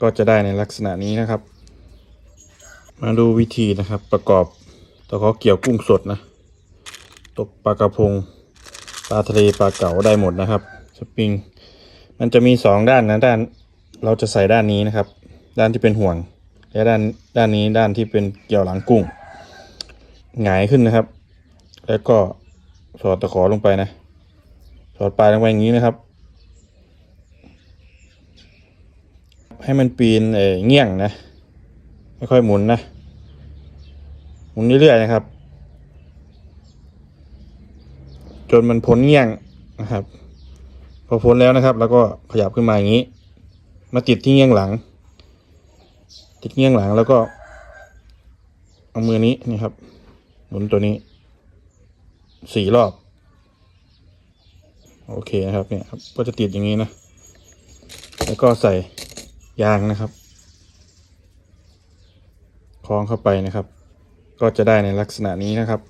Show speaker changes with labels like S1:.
S1: ก็จะได้ในลักษณะนี้นะครับ มาดูวิธีนะครับประกอบตะขอเกี่ยวกุ้งสดนะ ตกปลากระพงปลาทะเลปลาเก๋าได้หมดนะครับสปริง มันจะมีสองด้านนะด้านเราจะใส่ด้านนี้นะครับ ด้านที่เป็นห่วง และด้านด้านนี้ด้านที่เป็นเกี่ยวหลังกุ้งหงายขึ้นนะครับ แล้วก็สอดตะขอลงไปนะ สอดปลายลงไปอย่างนี้นะครับ ให้มันปีนเอ่เงี้ยงนะไม่ค่อยหมุนนะ หมุนเรื่อยๆนะครับ จนมันพ้นเงี้ยงนะครับ พอพ้นแล้วนะครับ แล้วก็ขยับขึ้นมาอย่างนี้ มาติดที่เงี้ยงหลัง ติดเงี้ยงหลังแล้วก็ เอามือนี้นี่ครับ หมุนตัวนี้สี่รอบ โอเคนะครับเนี่ยครับก็จะติดอย่างนี้นะ แล้วก็ใส่ ยางนะครับคล้องเข้าไปนะครับ ก็จะได้ในลักษณะนี้นะครับ